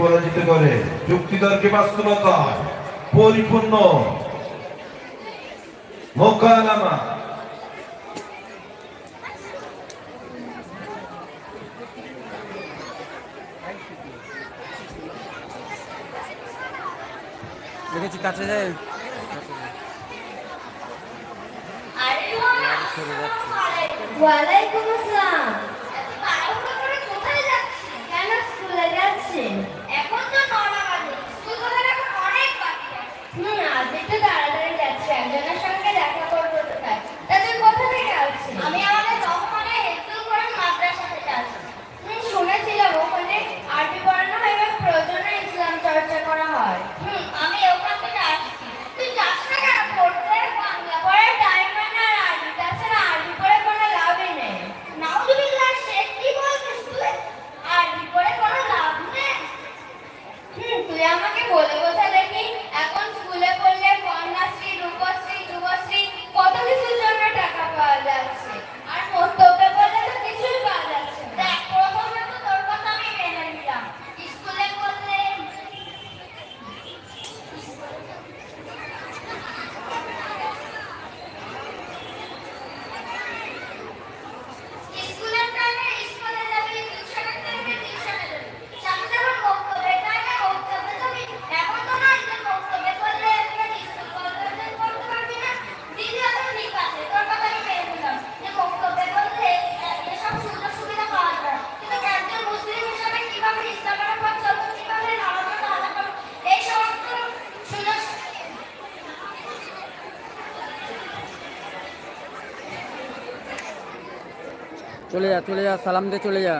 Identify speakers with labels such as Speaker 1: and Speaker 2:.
Speaker 1: পরাজিত করে যুক্তিতর্কে বাস্তবতা পরিপূর্ণ। মোকালামা।
Speaker 2: দেখেছি কাছে যায়।
Speaker 3: ওয়ালাইকুম আসসালাম। എന്നിട്ട് স্কুলে আমাকে বলে বোঝালে কি? এখন স্কুলে পড়লে
Speaker 2: চলে যা চলে যা সালাম দে চলে যা।